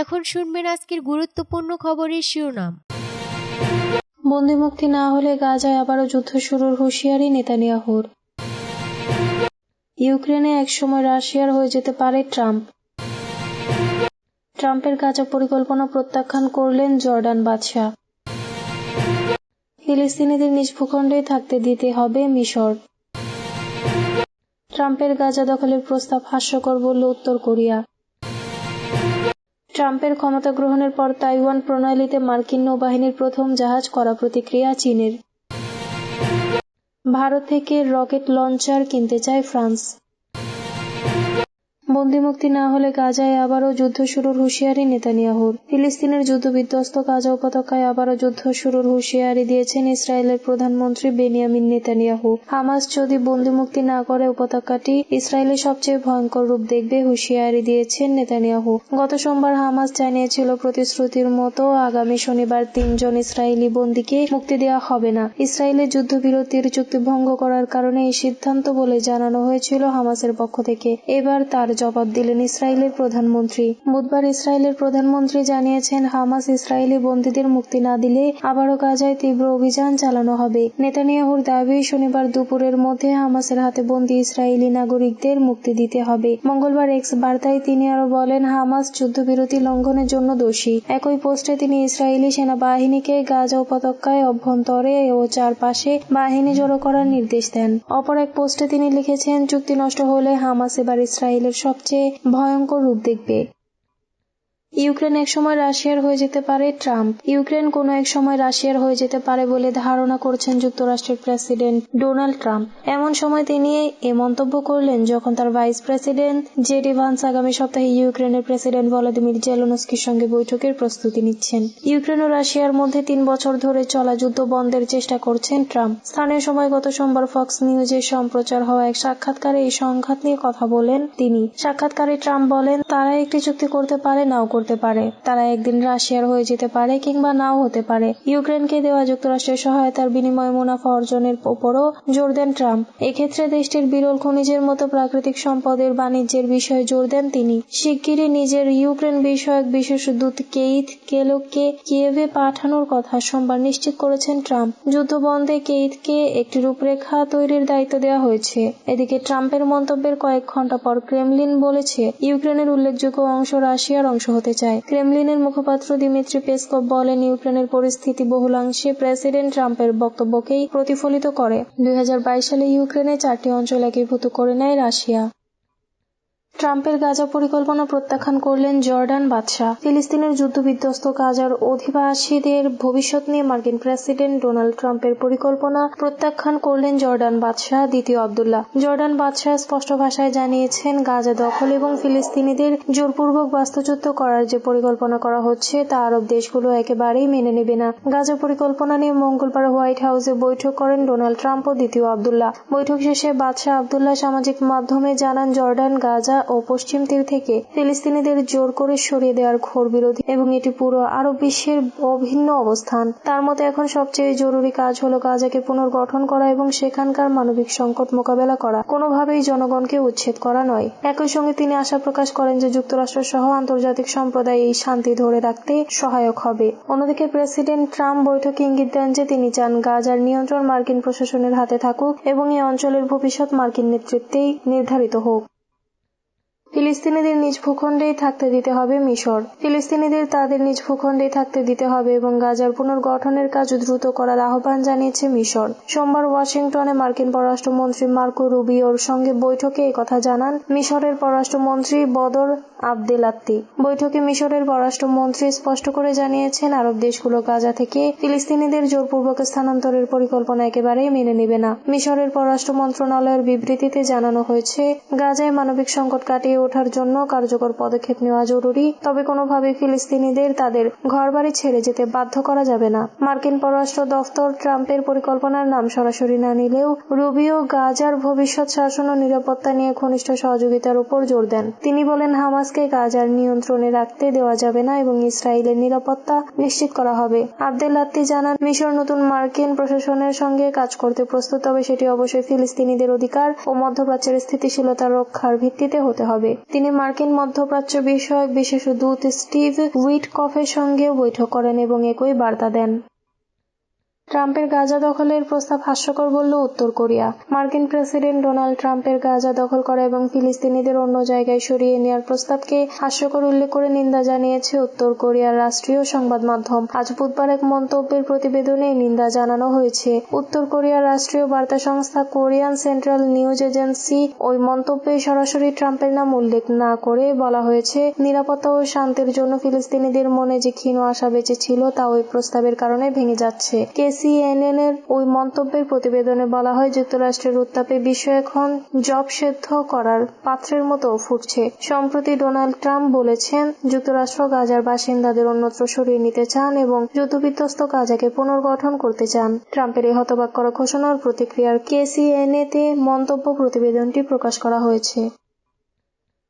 এখন শুনবেন আজকের গুরুত্বপূর্ণ খবরের শিরোনাম। বন্দিমুক্তি না হলে গাজায় আবারও যুদ্ধ শুরুর হুঁশিয়ারি নেতানিয়াহুর। ইউক্রেনে একসময় রাশিয়ার হয়ে যেতে পারে ট্রাম্প। ট্রাম্পের গাজা পরিকল্পনা প্রত্যাখ্যান করলেন জর্ডান বাদশাহ। ফিলিস্তিনিদের নিজ ভূখণ্ডেই থাকতে দিতে হবে মিশর। ট্রাম্পের গাজা দখলের প্রস্তাব হাস্যকর বলল উত্তর কোরিয়া। ট্রাম্পের ক্ষমতা গ্রহণের পর তাইওয়ান প্রণালীতে মার্কিন নৌবাহিনীর প্রথম জাহাজ করা প্রতিক্রিয়া চীনের। ভারত থেকে রকেট লঞ্চার কিনতে চায় ফ্রান্স। বন্দিমুক্তি না হলে গাজায় আবারও যুদ্ধ শুরুর হুঁশিয়ারি নেতানিয়াহুর। ফিলিস্তিনের যুদ্ধ বিধ্বস্ত গাজা উপত্যকায় আবারও যুদ্ধ শুরুর হুঁশিয়ারি দিয়েছেন ইসরায়েলের প্রধানমন্ত্রী বেনিয়ামিন নেতানিয়াহু। হামাস যদি বন্দিমুক্তি না করে উপত্যকাটি ইসরায়েলের সবচেয়ে ভয়ঙ্কর রূপ দেখবে হুঁশিয়ারি দিয়েছেন নেতানিয়াহু। গত সোমবার হামাস জানিয়েছিল প্রতিশ্রুতির মতো আগামী শনিবার তিনজন ইসরায়েলি বন্দীকে মুক্তি দেওয়া হবে না। ইসরায়েলের যুদ্ধবিরতির চুক্তি ভঙ্গ করার কারণে এই সিদ্ধান্ত বলে জানানো হয়েছিল হামাসের পক্ষ থেকে। এবার তার জবাব দিলেন ইসরায়েলের প্রধানমন্ত্রী। বুধবার ইসরায়েলের প্রধানমন্ত্রী জানিয়েছেন, হামাস ইসরায়েলি বন্দীদের মুক্তি না দিলে আবারও গাজায় তীব্র অভিযান চালানো হবে। নেতানিয়াহুর দাবি, শনিবার দুপুরের মধ্যে হামাসের হাতে বন্দী ইসরায়েলি নাগরিকদের মুক্তি দিতে হবে। মঙ্গলবার এক্স বার্তায় তিনি আরও বলেন, হামাস যুদ্ধবিরতি লঙ্ঘনের জন্য দোষী। একই পোস্টে তিনি ইসরায়েলি সেনাবাহিনীকে গাজা উপত্যকায় অভ্যন্তরে ও চারপাশে বাহিনী জড়ো করার নির্দেশ দেন। অপর এক পোস্টে তিনি লিখেছেন, চুক্তি নষ্ট হলে হামাস এবার ইসরায়েলের সবচেয়ে ভয়ঙ্কর রূপ দেখবে। ইউক্রেন একসময় রাশিয়ার হয়ে যেতে পারে ট্রাম্প। ইউক্রেন কোনো এক সময় রাশিয়ার হয়ে যেতে পারে বলে ধারণা করছেন যুক্তরাষ্ট্রের প্রেসিডেন্ট ডোনাল্ড ট্রাম্প। এমন সময় তিনি এ মন্তব্য করলেন যখন তার ভাইস প্রেসিডেন্ট জেডি ভান্স আগামী সপ্তাহে ইউক্রেনের প্রেসিডেন্ট ভলাদিমির জেলোনস্কির সঙ্গে বৈঠকের প্রস্তুতি নিচ্ছেন। ইউক্রেন ও রাশিয়ার মধ্যে তিন বছর ধরে চলা যুদ্ধ বন্ধের চেষ্টা করছেন ট্রাম্প। স্থানীয় সময় গত সোমবার ফক্স নিউজে সম্প্রচার হওয়া এক সাক্ষাৎকারে এই সংঘাত নিয়ে কথা বলেন তিনি। সাক্ষাৎকারে ট্রাম্প বলেন, তারা একটি চুক্তি করতে পারে, নাও করতে পারে। তারা একদিন রাশিয়ার হয়ে যেতে পারে কিংবা নাও হতে পারে। ইউক্রেনকে দেওয়া যুক্তরাষ্ট্রের সহায়তার বিনিময়ে মুনাফা অর্জনের ওপরও জোর দেন ট্রাম্প। এক্ষেত্রে দেশটির বিরল খনিজের মতো প্রাকৃতিক সম্পদের বাণিজ্যের বিষয়ে জোর দেন তিনি। শিগগিরই নিজের ইউক্রেন বিষয়ক বিশেষ দূত কেইথ কেলোকে কিয়েভে পাঠানোর কথা সোমবার নিশ্চিত করেছেন ট্রাম্প। যুদ্ধ বন্ধে কেইথকে একটি রূপরেখা তৈরির দায়িত্ব দেওয়া হয়েছে। এদিকে ট্রাম্পের মন্তব্যের কয়েক ঘণ্টা পর ক্রেমলিন বলেছে, ইউক্রেনের উল্লেখযোগ্য অংশ রাশিয়ার অংশ হতে চায়। ক্রেমলিনের মুখপাত্র দিমিত্রি পেসকভ বলেন, ইউক্রেনের পরিস্থিতি বহুলাংশে প্রেসিডেন্ট ট্রাম্পের বক্তব্যকেই প্রতিফলিত করে। দুই হাজার বাইশ সালে ইউক্রেনে চারটি অঞ্চল একীভূত করে নেয় রাশিয়া। ট্রাম্পের গাজা পরিকল্পনা প্রত্যাখ্যান করলেন জর্ডান বাদশাহ। ফিলিস্তিনের যুদ্ধবিধ্বস্ত গাজার অধিবাসীদের ভবিষ্যৎ নিয়ে মার্কিন প্রেসিডেন্ট ডোনাল্ড ট্রাম্পের পরিকল্পনা প্রত্যাখ্যান করলেন জর্ডান বাদশাহ, দ্বিতীয় আবদুল্লাহ। জর্ডান বাদশাহ স্পষ্ট ভাষায় জানিয়েছেন, গাজা দখল এবং ফিলিস্তিনিদের জোরপূর্বক বাস্তুচ্যুত করার যে পরিকল্পনা করা হচ্ছে, তা আরব দেশগুলো একেবারেই মেনে নেবে না। গাজা পরিকল্পনা নিয়ে মঙ্গলবার হোয়াইট হাউসে বৈঠক করেন ডোনাল্ড ট্রাম্প ও দ্বিতীয় আবদুল্লাহ। বৈঠক শেষে বাদশাহ আবদুল্লাহ সামাজিক মাধ্যমে জানান, জর্ডান, গাজা ও পশ্চিম তীর থেকে ফিলিস্তিনিদের জোর করে সরিয়ে দেওয়ার ঘোর বিরোধী এবং এটি পুরো আরব বিশ্বের অভিন্ন অবস্থান। তার মতে, এখন সবচেয়ে জরুরি কাজ হলো গাজাকে পুনর্গঠন করা এবং সেখানকার মানবিক সংকট মোকাবেলা করা। কোনোভাবেই জনগণকে উচ্ছেদ করা নয়। একই সঙ্গে তিনি আশা প্রকাশ করেন যে যুক্তরাষ্ট্র সহ আন্তর্জাতিক সম্প্রদায় এই শান্তি ধরে রাখতে সহায়ক হবে। অন্যদিকে, প্রেসিডেন্ট ট্রাম্প বৈঠকে ইঙ্গিত দেন যে তিনি চান গাজার নিয়ন্ত্রণ মার্কিন প্রশাসনের হাতে থাকুক এবং এই অঞ্চলের ভবিষ্যৎ মার্কিন নেতৃত্বেই নির্ধারিত হোক। ফিলিস্তিনিদের নিজ ভূখণ্ডেই থাকতে দিতে হবে মিশর। ফিলিস্তিনিদের তাদের নিজ ভূখণ্ডেই থাকতে দিতে হবে এবং গাজার পুনর্গঠনের কাজ দ্রুত করার আহ্বান জানিয়েছে মিশর। সোমবার ওয়াশিংটনে মার্কিন পররাষ্ট্রমন্ত্রী মার্কো রুবিওর সঙ্গে বৈঠকে কথা জানান মিশরের পররাষ্ট্রমন্ত্রী বদর আবদেলাত্তি। বৈঠকে মিশরের পররাষ্ট্রমন্ত্রী স্পষ্ট করে জানিয়েছেন, আরব দেশগুলো গাজা থেকে ফিলিস্তিনিদের জোরপূর্বক স্থানান্তরের পরিকল্পনা একেবারেই মেনে নেবে না। মিশরের পররাষ্ট্র মন্ত্রণালয়ের বিবৃতিতে জানানো হয়েছে, গাজায় মানবিক সংকট কাটিয়ে ওঠার জন্য কার্যকর পদক্ষেপ নেওয়া জরুরি। তবে কোনোভাবে ফিলিস্তিনিদের তাদের ঘরবাড়ি ছেড়ে যেতে বাধ্য করা যাবে না। মার্কিন পররাষ্ট্র দফতর ট্রাম্পের পরিকল্পনার নাম সরাসরি না নিলেও রুবিও গাজার ভবিষ্যৎ শাসন ও নিরাপত্তা নিয়ে ঘনিষ্ঠ সহযোগিতার উপর জোর দেন। তিনি বলেন, হামাসকে গাজার নিয়ন্ত্রণে রাখতে দেওয়া যাবে না এবং ইসরায়েলের নিরাপত্তা নিশ্চিত করা হবে। আবদেল্লাত্তি জানান, মিশর নতুন মার্কিন প্রশাসনের সঙ্গে কাজ করতে প্রস্তুত, তবে সেটি অবশ্যই ফিলিস্তিনিদের অধিকার ও মধ্যপ্রাচ্যের স্থিতিশীলতা রক্ষার ভিত্তিতে হতে হবে। হবে। তিনি মার্কিন মধ্যপ্রাচ্য বিষয়ক বিশেষ দূত স্টিভ উইটকফের সঙ্গেও বৈঠক করেন এবং একই বার্তা দেন। ট্রাম্পের গাজা দখলের প্রস্তাব হাস্যকর বলল উত্তর কোরিয়া। মার্কিন প্রেসিডেন্ট ডোনাল্ড ট্রাম্পের গাজা দখল করা এবং ফিলিস্তিনিদের অন্য জায়গায় সরিয়ে নেওয়ার প্রস্তাবকে হাস্যকর উল্লেখ করে নিন্দা জানিয়েছে উত্তর কোরিয়ার রাষ্ট্রীয় সংবাদ মাধ্যম। আজ বুধবার এক মন্তব্যের প্রতিবেদনে নিন্দা জানানো হয়েছে। উত্তর কোরিয়ার রাষ্ট্রীয় বার্তা সংস্থা কোরিয়ান সেন্ট্রাল নিউজ এজেন্সি ওই মন্তব্যে সরাসরি ট্রাম্পের নাম উল্লেখ না করে বলা হয়েছে, নিরাপত্তা ও শান্তির জন্য ফিলিস্তিনিদের মনে যে ক্ষীণ আশা বেঁচে ছিল তা ওই প্রস্তাবের কারণে ভেঙে যাচ্ছে। সিএনএন এর ওই মন্তব্যের প্রতিবেদনে বলা হয়, যুক্তরাষ্ট্রের উত্তাপে বিশ্ব এখন জব সেদ্ধ করার পাত্রের মতো ফুটছে। সম্প্রতি ডোনাল্ড ট্রাম্প বলেছেন, যুক্তরাষ্ট্র গাজার বাসিন্দাদের অন্যত্র সরিয়ে নিতে চান এবং যুদ্ধবিধ্বস্ত গাজাকে পুনর্গঠন করতে চান। ট্রাম্পের এই হতবাক করা ঘোষণার প্রতিক্রিয়ার কেসিএনএ তে মন্তব্য প্রতিবেদনটি প্রকাশ করা হয়েছে।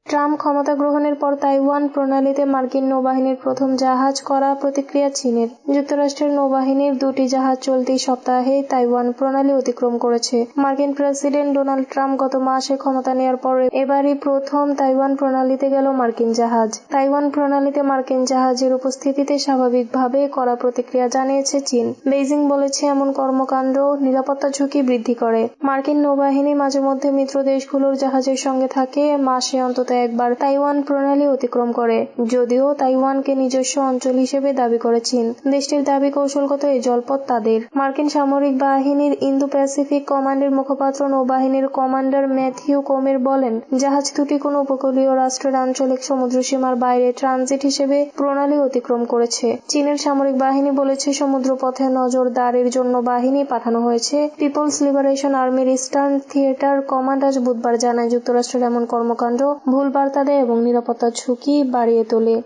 ট্রাম্প ক্ষমতা গ্রহণের পর তাইওয়ান প্রণালীতে মার্কিন নৌবাহিনীর প্রথম জাহাজ করা প্রতিক্রিয়া চীনের। যুক্তরাষ্ট্রের নৌবাহিনীর দুটি জাহাজ চলতি সপ্তাহে তাইওয়ান প্রণালী অতিক্রম করেছে। মার্কিন প্রেসিডেন্ট ডোনাল্ড ট্রাম্প গত মাসে ক্ষমতা নেওয়ার পর এবারই প্রথম তাইওয়ান প্রণালীতে গেল মার্কিন জাহাজ। তাইওয়ান প্রণালীতে মার্কিন জাহাজের উপস্থিতিতে স্বাভাবিকভাবে করা প্রতিক্রিয়া জানিয়েছে চীন। বেইজিং বলেছে, এমন কর্মকাণ্ড নিরাপত্তা ঝুঁকি বৃদ্ধি করে। মার্কিন নৌবাহিনী মাঝে মধ্যে মিত্র দেশগুলোর জাহাজের সঙ্গে থাকে, মাসে অন্তত একবার তাইওয়ান প্রণালী অতিক্রম করে। যদিও তাইওয়ানকে নিজস্ব অঞ্চল হিসেবে দাবি করে চীন। দেশটির দাবি কৌশলগত এই জলপথ তাদের। মার্কিন সামরিক বাহিনীর ইন্দো প্যাসিফিক কমান্ডের মুখপাত্র নৌবাহিনীর কমান্ডার ম্যাথিউ কোমের বলেন, জাহাজ দুটি কোনো উপকূলীয় রাষ্ট্রের আঞ্চলিক সমুদ্র সীমার বাইরে ট্রানজিট হিসেবে প্রণালী অতিক্রম করেছে। চীনের সামরিক বাহিনী বলেছে, সমুদ্রপথে নজরদারির জন্য বাহিনী পাঠানো হয়েছে। পিপলস লিবারেশন আর্মির ইস্টার্ন থিয়েটার কমান্ড আজ বুধবার জানায় যুক্তরাষ্ট্রের এমন কর্মকাণ্ড ভুল বার্তা দেয় এবং নিরাপত্তার ঝুঁকি বাড়িয়ে তোলে।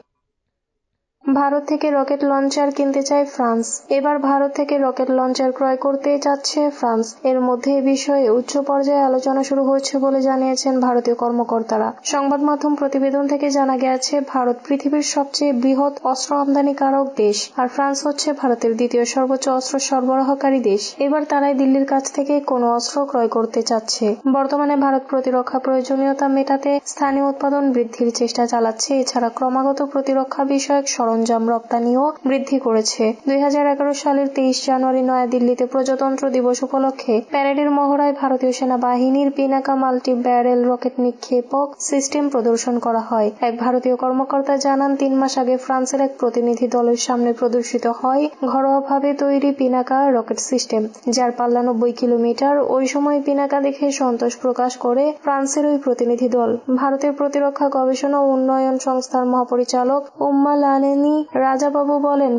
ভারত থেকে রকেট লঞ্চার কিনতে চায় ফ্রান্স। এবার ভারত থেকে রকেট লঞ্চার ক্রয় করতে যাচ্ছে ফ্রান্স। এর মধ্যে এ বিষয়ে উচ্চ পর্যায়ে আলোচনা শুরু হয়েছে বলে জানিয়েছেন ভারতীয় কর্মকর্তারা। সংবাদ মাধ্যম প্রতিবেদন থেকে জানা গেছে, ভারত পৃথিবীর সবচেয়ে বৃহৎ অস্ত্র আমদানিকারক দেশ, আর ফ্রান্স হচ্ছে ভারতের দ্বিতীয় সর্বোচ্চ অস্ত্র সরবরাহকারী দেশ। এবার তারাই দিল্লির কাছ থেকে কোনো অস্ত্র ক্রয় করতে চাচ্ছে। বর্তমানে ভারত প্রতিরক্ষা প্রয়োজনীয়তা মেটাতে স্থানীয় উৎপাদন বৃদ্ধির চেষ্টা চালাচ্ছে। এছাড়া ক্রমাগত প্রতিরক্ষা বিষয়ক সরঞ্জাম রপ্তানিও বৃদ্ধি করেছে। দুই হাজার এগারো সালের তেইশ জানুয়ারি নয়াদিল্লিতে প্রজাতন্ত্র দিবস উপলক্ষে প্যারেডের মহড়ায় ভারতীয় সেনাবাহিনীর পিনাকা মাল্টি ব্যারেল রকেট নিক্ষেপক সিস্টেম প্রদর্শন করা হয়। এক ভারতীয় কর্মকর্তা জানান, তিন মাস আগে ফ্রান্সের এক প্রতিনিধি দলের সামনে প্রদর্শিত হয় ঘরোয়াভাবে তৈরি পিনাকা রকেট সিস্টেম, যার পাল্লা নব্বই কিলোমিটার। ওই সময় পিনাকা দেখে সন্তোষ প্রকাশ করে ফ্রান্সের ওই প্রতিনিধি দল। ভারতের প্রতিরক্ষা গবেষণা ও উন্নয়ন সংস্থার মহাপরিচালক উম্মা লানেনি রাজাবাবু বলেন